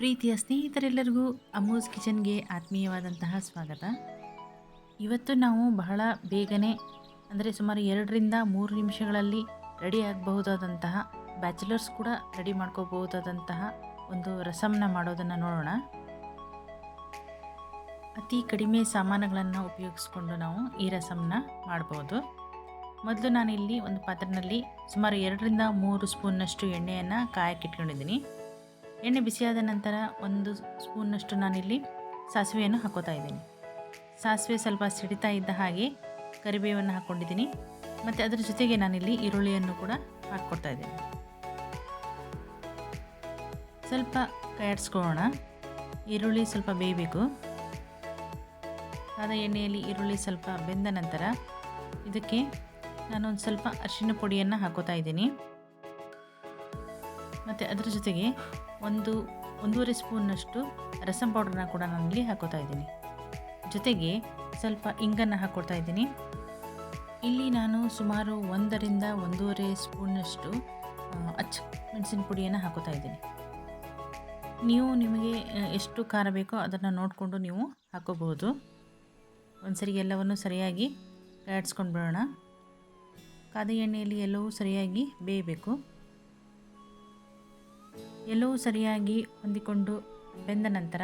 ಪ್ರೀತಿಯ ಸ್ನೇಹಿತರೆಲ್ಲರಿಗೂ ಅಮೂಸ್ ಕಿಚನ್ಗೆ ಆತ್ಮೀಯವಾದಂತಹ ಸ್ವಾಗತ. ಇವತ್ತು ನಾವು ಬಹಳ ಬೇಗನೆ, ಅಂದರೆ ಸುಮಾರು ಎರಡರಿಂದ ಮೂರು ನಿಮಿಷಗಳಲ್ಲಿ ರೆಡಿ ಆಗಬಹುದಾದಂತಹ, ಬ್ಯಾಚುಲರ್ಸ್ ಕೂಡ ರೆಡಿ ಮಾಡ್ಕೋಬಹುದಾದಂತಹ ಒಂದು ರಸಮ್ನ ಮಾಡೋದನ್ನು ನೋಡೋಣ. ಅತಿ ಕಡಿಮೆ ಸಾಮಾನುಗಳನ್ನು ಉಪಯೋಗಿಸ್ಕೊಂಡು ನಾವು ಈ ರಸಮ್ನ ಮಾಡ್ಬೋದು. ಮೊದಲು ನಾನಿಲ್ಲಿ ಒಂದು ಪಾತ್ರೆಯಲ್ಲಿ ಸುಮಾರು ಎರಡರಿಂದ ಮೂರು ಸ್ಪೂನ್ನಷ್ಟು ಎಣ್ಣೆಯನ್ನು ಕಾಯಕ್ಕಿಟ್ಕೊಂಡಿದ್ದೀನಿ ಎಣ್ಣೆ ಬಿಸಿಯಾದ ನಂತರ ಒಂದು ಸ್ಪೂನ್ನಷ್ಟು ನಾನಿಲ್ಲಿ ಸಾಸಿವೆಯನ್ನು ಹಾಕೋತಾ ಇದ್ದೀನಿ. ಸಾಸಿವೆ ಸ್ವಲ್ಪ ಸಿಡಿತಾ ಇದ್ದ ಹಾಗೆ ಕರಿಬೇವನ್ನು ಹಾಕ್ಕೊಂಡಿದ್ದೀನಿ ಮತ್ತು ಅದರ ಜೊತೆಗೆ ನಾನಿಲ್ಲಿ ಈರುಳ್ಳಿಯನ್ನು ಕೂಡ ಹಾಕ್ಕೊಡ್ತಾ ಇದ್ದೀನಿ. ಸ್ವಲ್ಪ ಕಾಯಡ್ಸ್ಕೊಳ್ಳೋಣ. ಈರುಳ್ಳಿ ಸ್ವಲ್ಪ ಬೇಯಬೇಕು. ಆದ ಎಣ್ಣೆಯಲ್ಲಿ ಈರುಳ್ಳಿ ಸ್ವಲ್ಪ ಬೆಂದ ನಂತರ ಇದಕ್ಕೆ ನಾನೊಂದು ಸ್ವಲ್ಪ ಅರಿಶಿನ ಪುಡಿಯನ್ನು ಹಾಕೋತಾ ಇದ್ದೀನಿ. ಮತ್ತು ಅದರ ಜೊತೆಗೆ ಒಂದು ಒಂದೂವರೆ ಸ್ಪೂನ್ನಷ್ಟು ರಸಂ ಪೌಡ್ರನ್ನ ಕೂಡ ನಾನಿಲ್ಲಿ ಹಾಕೋತಾ ಇದ್ದೀನಿ. ಜೊತೆಗೆ ಸ್ವಲ್ಪ ಇಂಗನ್ನು ಹಾಕ್ಕೊಡ್ತಾ ಇದ್ದೀನಿ. ಇಲ್ಲಿ ನಾನು ಸುಮಾರು ಒಂದರಿಂದ ಒಂದೂವರೆ ಸ್ಪೂನ್ನಷ್ಟು ಅಚ್ಚ ಮೆಣಸಿನ ಪುಡಿಯನ್ನು ಹಾಕೋತಾ ಇದ್ದೀನಿ. ನೀವು ನಿಮಗೆ ಎಷ್ಟು ಖಾರ ಬೇಕೋ ಅದನ್ನು ನೋಡಿಕೊಂಡು ನೀವು ಹಾಕೋಬಹುದು. ಒಂದ್ಸರಿ ಎಲ್ಲವನ್ನು ಸರಿಯಾಗಿ ಕಾಯಿಡ್ಸ್ಕೊಂಡು ಬಿಡೋಣ. ಕಾದ ಎಣ್ಣೆಯಲ್ಲಿ ಎಲ್ಲವೂ ಸರಿಯಾಗಿ ಬೇಯಬೇಕು. ಎಲ್ಲವೂ ಸರಿಯಾಗಿ ಹೊಂದಿಕೊಂಡು ಬೆಂದ ನಂತರ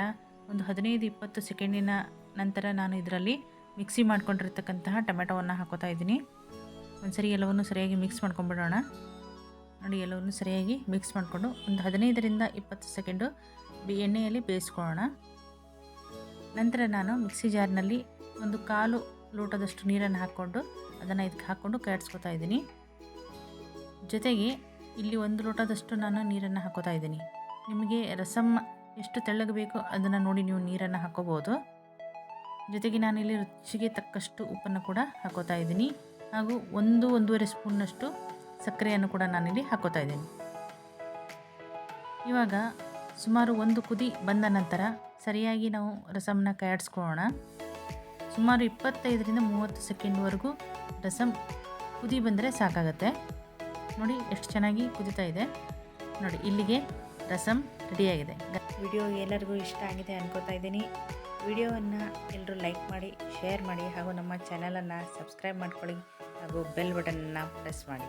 ಒಂದು ಹದಿನೈದು ಇಪ್ಪತ್ತು ಸೆಕೆಂಡಿನ ನಂತರ ನಾನು ಇದರಲ್ಲಿ ಮಿಕ್ಸಿ ಮಾಡ್ಕೊಂಡಿರ್ತಕ್ಕಂತಹ ಟೊಮೆಟೊವನ್ನು ಹಾಕೋತಾ ಇದ್ದೀನಿ. ಒಂದು ಸರಿ ಎಲ್ಲವನ್ನು ಸರಿಯಾಗಿ ಮಿಕ್ಸ್ ಮಾಡ್ಕೊಂಡ್ಬಿಡೋಣ ನೋಡಿ, ಎಲ್ಲವನ್ನು ಸರಿಯಾಗಿ ಮಿಕ್ಸ್ ಮಾಡಿಕೊಂಡು ಒಂದು ಹದಿನೈದರಿಂದ ಇಪ್ಪತ್ತು ಸೆಕೆಂಡು ಬಿ ಎಣ್ಣೆಯಲ್ಲಿ ಬೇಯಿಸ್ಕೊಳ್ಳೋಣ. ನಂತರ ನಾನು ಮಿಕ್ಸಿ ಜಾರ್ನಲ್ಲಿ ಒಂದು ಕಾಲು ಲೋಟದಷ್ಟು ನೀರನ್ನು ಹಾಕ್ಕೊಂಡು ಅದನ್ನು ಇದಕ್ಕೆ ಹಾಕ್ಕೊಂಡು ಕಾಯಿಡ್ಸ್ಕೊತಾ ಇದ್ದೀನಿ. ಜೊತೆಗೆ ಇಲ್ಲಿ ಒಂದು ಲೋಟದಷ್ಟು ನಾನು ನೀರನ್ನು ಹಾಕೋತಾ ಇದ್ದೀನಿ. ನಿಮಗೆ ರಸಮ್ ಎಷ್ಟು ತೆಳ್ಳಗೆ ಬೇಕೋ ಅದನ್ನು ನೋಡಿ ನೀವು ನೀರನ್ನು ಹಾಕೋಬೋದು. ಜೊತೆಗೆ ನಾನಿಲ್ಲಿ ರುಚಿಗೆ ತಕ್ಕಷ್ಟು ಉಪ್ಪನ್ನು ಕೂಡ ಹಾಕೋತಾ ಇದ್ದೀನಿ. ಹಾಗೂ ಒಂದು, ಒಂದೂವರೆ ಸ್ಪೂನ್ನಷ್ಟು ಸಕ್ಕರೆಯನ್ನು ಕೂಡ ನಾನಿಲ್ಲಿ ಹಾಕೋತಾ ಇದ್ದೀನಿ. ಇವಾಗ ಸುಮಾರು ಒಂದು ಕುದಿ ಬಂದ ನಂತರ ಸರಿಯಾಗಿ ನಾವು ರಸಮನ್ನ ಕಾಯಾಡಿಸ್ಕೊಳ್ಳೋಣ. ಸುಮಾರು ಇಪ್ಪತ್ತೈದರಿಂದ ಮೂವತ್ತು ಸೆಕೆಂಡ್ವರೆಗೂ ರಸಮ್ ಕುದಿ ಬಂದರೆ ಸಾಕಾಗತ್ತೆ. ನೋಡಿ ಎಷ್ಟು ಚೆನ್ನಾಗಿ ಕುದಿತಾ ಇದೆ. ನೋಡಿ, ಇಲ್ಲಿಗೆ ರಸಮ್ ರೆಡಿಯಾಗಿದೆ. ವಿಡಿಯೋ ಎಲ್ಲರಿಗೂ ಇಷ್ಟ ಆಗಿದೆ ಅನ್ಕೋತಾ ಇದ್ದೀನಿ. ವಿಡಿಯೋವನ್ನು ಎಲ್ಲರೂ ಲೈಕ್ ಮಾಡಿ, ಶೇರ್ ಮಾಡಿ ಹಾಗೂ ನಮ್ಮ ಚಾನಲನ್ನು ಸಬ್ಸ್ಕ್ರೈಬ್ ಮಾಡ್ಕೊಳ್ಳಿ ಹಾಗೂ ಬೆಲ್ ಬಟನನ್ನು ಪ್ರೆಸ್ ಮಾಡಿ.